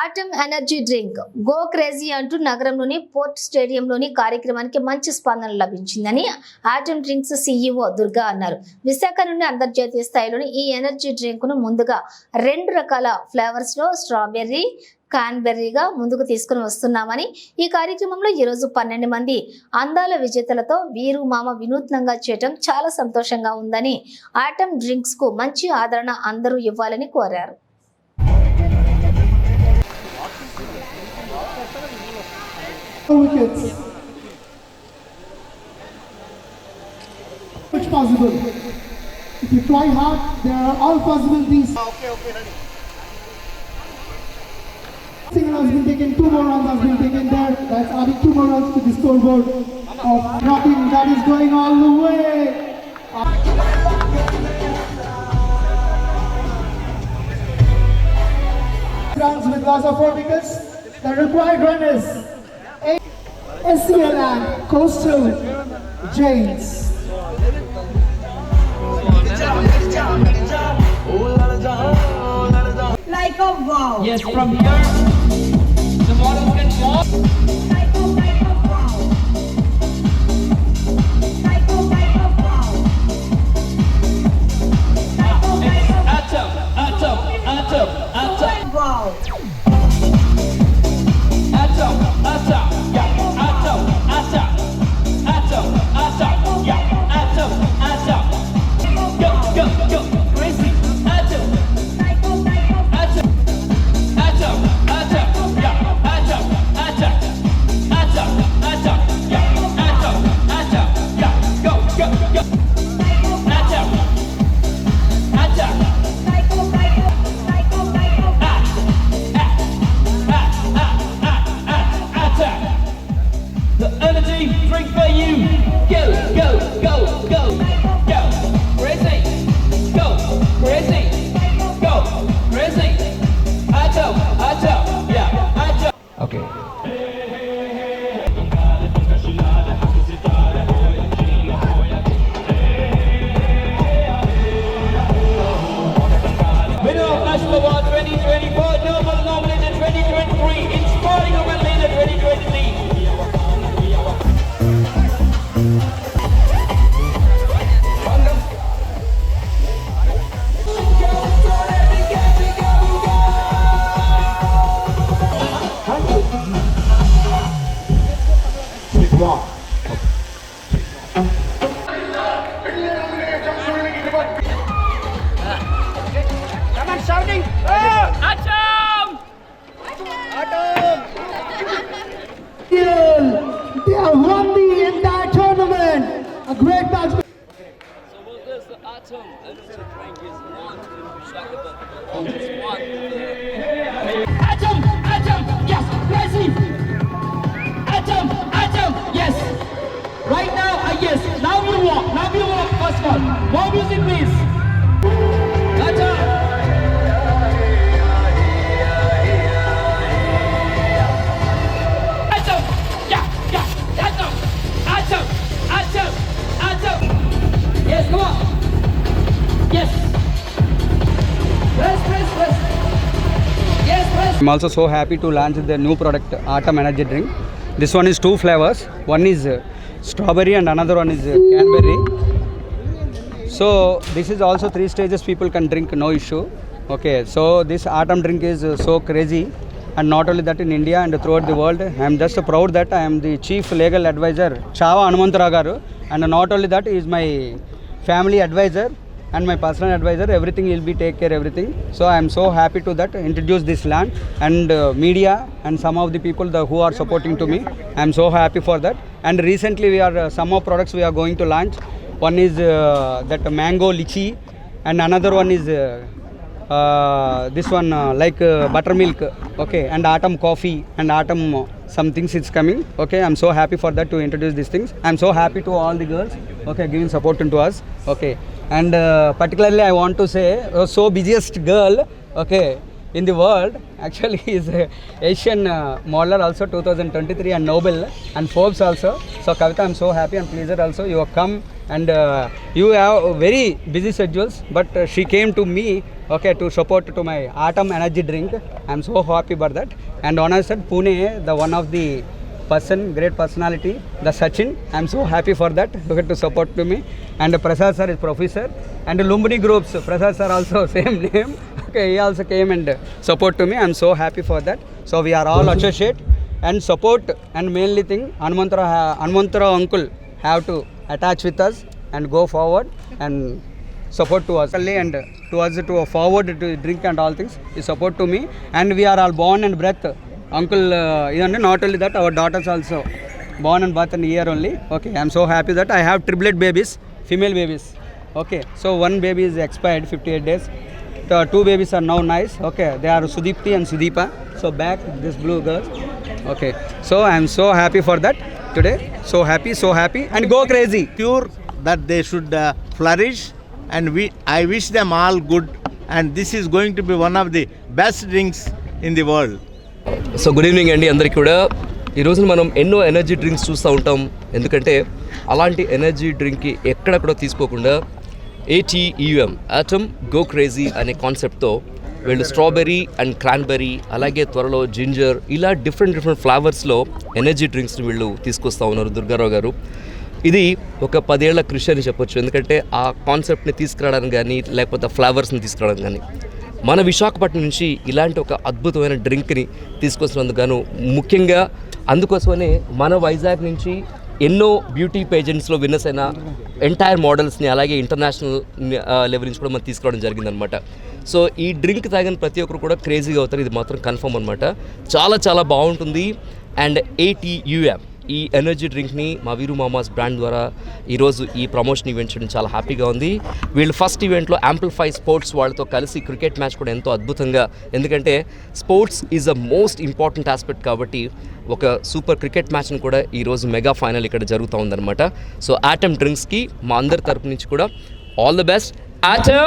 Atom energy drink go crazy అంటూ నగరంలోని port స్టేడియంలోని కార్యక్రమానికి మంచి స్పందన లభించిందని ఆటమ్ డ్రింక్స్ సీఈఓ దుర్గా అన్నారు విశాఖ నుండి అంతర్జాతీయ స్థాయిలోని ఈ ఎనర్జీ డ్రింక్ను ముందుగా రెండు రకాల ఫ్లేవర్స్లో స్ట్రాబెర్రీ కాన్బెర్రీగా ముందుకు తీసుకుని వస్తున్నామని ఈ కార్యక్రమంలో ఈరోజు పన్నెండు మంది అందాల విజేతలతో వీరు మామ వినూత్నంగా చేయటం చాలా సంతోషంగా ఉందని ఆటమ్ డ్రింక్స్కు మంచి ఆదరణ అందరూ ఇవ్వాలని కోరారు wickets. Much possible. If you try hard, there are all possibilities. Ah, okay, okay, honey. Single has been taken, two more runs has been taken there. That's adding two more runs to the scoreboard of dropping that is going all the way. Ah. Runs with loss of four wickets. The required run is SCLI, Coast Hermit, James. Like a wall. Yes, from here, the models can walk. Like Winner of National Award 2024 Noble Nominee 2023 Inspiring a great match. So was this the atom energy drink is one to the longest one? Uh, atom, atom, yes, crazy. Atom, atom, yes. Right now, uh, yes. Now you walk. Now you walk. First one. More music, please. I'm also so happy to launch the new product Atom Energy Drink. This one is two flavors. One is strawberry and another one is canberry. So this is also three stages people can drink, no issue. Okay, so this Atom drink is so crazy. And not only that in India and throughout the world, I am just proud that I am the chief legal advisor, Chava Anumantara Garu. And not only that, he is my family advisor and my personal advisor everything will be take care everything so i am so happy to that introduce this land and uh, media and some of the people the, who are supporting to me i am so happy for that and recently we are uh, some of products we are going to launch one is uh, that mango lychee and another one is uh, uh, this one uh, like uh, buttermilk okay and autumn coffee and autumn some things it's coming okay i'm so happy for that to introduce these things i'm so happy to all the girls okay giving support into us okay and uh, particularly I want to say uh, so busiest girl okay in the world actually is uh, Asian uh, also 2023 and Nobel and Forbes also so Kavita I'm so happy and pleased also you have come and uh, you have very busy schedules but uh, she came to me okay to support to my autumn energy drink I'm so happy about that and honor said Pune the one of the person great personality the Sachin I'm so happy for that okay, to support to me and Prasad sir is professor, and Lumbini Groups, Prasad sir also same name. Okay, he also came and support to me. I'm so happy for that. So we are all associate and support, and mainly thing Hanumantarao uncle have to attach with us and go forward and support to us and to us to forward to drink and all things. He support to me, and we are all born and breath. Uncle, uh, not only that, our daughters also born and birth in year only. Okay, I'm so happy that I have triplet babies female babies okay so one baby is expired 58 days the two babies are now nice okay they are sudipti and sudeepa so back this blue girl okay so i am so happy for that today so happy so happy and go crazy pure that they should uh, flourish and we i wish them all good and this is going to be one of the best drinks in the world so good evening అండి అందరికీ కూడా ఈ రోజున మనం ఎన్నో energy drinks చూస్తూ ఉంటాం ఎందుకంటే అలాంటి ఎనర్జీ డ్రింక్కి ఎక్కడ కూడా తీసుకోకుండా ఏటీఈఎం ఆటమ్ గో క్రేజీ అనే కాన్సెప్ట్తో వీళ్ళు స్ట్రాబెర్రీ అండ్ క్రాన్బెర్రీ అలాగే త్వరలో జింజర్ ఇలా డిఫరెంట్ డిఫరెంట్ ఫ్లేవర్స్లో ఎనర్జీ డ్రింక్స్ని వీళ్ళు తీసుకొస్తూ ఉన్నారు దుర్గారావు గారు ఇది ఒక పదేళ్ల కృషి అని చెప్పొచ్చు ఎందుకంటే ఆ కాన్సెప్ట్ని తీసుకురావడానికి కానీ లేకపోతే ఫ్లేవర్స్ని తీసుకురావడం కానీ మన విశాఖపట్నం నుంచి ఇలాంటి ఒక అద్భుతమైన డ్రింక్ని తీసుకొస్తున్నందుకు గాను ముఖ్యంగా అందుకోసమనే మన వైజాగ్ నుంచి ఎన్నో బ్యూటీ పేజెంట్స్లో విన్నర్స్ అయిన ఎంటైర్ మోడల్స్ని అలాగే ఇంటర్నేషనల్ లెవెల్ నుంచి కూడా మనం తీసుకురావడం జరిగిందనమాట సో ఈ డ్రింక్ తాగిన ప్రతి ఒక్కరు కూడా క్రేజీగా అవుతారు ఇది మాత్రం కన్ఫర్మ్ అనమాట చాలా చాలా బాగుంటుంది అండ్ ఏటీ యూఎం ఈ ఎనర్జీ డ్రింక్ని మా వీరు మామాస్ బ్రాండ్ ద్వారా ఈరోజు ఈ ప్రమోషన్ ఈవెంట్ చేయడం చాలా హ్యాపీగా ఉంది వీళ్ళు ఫస్ట్ ఈవెంట్లో ఆంప్లిఫై స్పోర్ట్స్ వాళ్ళతో కలిసి క్రికెట్ మ్యాచ్ కూడా ఎంతో అద్భుతంగా ఎందుకంటే sports is a most important aspect కాబట్టి ఒక సూపర్ క్రికెట్ మ్యాచ్ని కూడా ఈరోజు మెగా ఫైనల్ ఇక్కడ జరుగుతూ ఉందన్నమాట సో ఆటమ్ డ్రింక్స్కి మా అందరి తరపు నుంచి కూడా ఆల్ ద బెస్ట్ ఆటమ్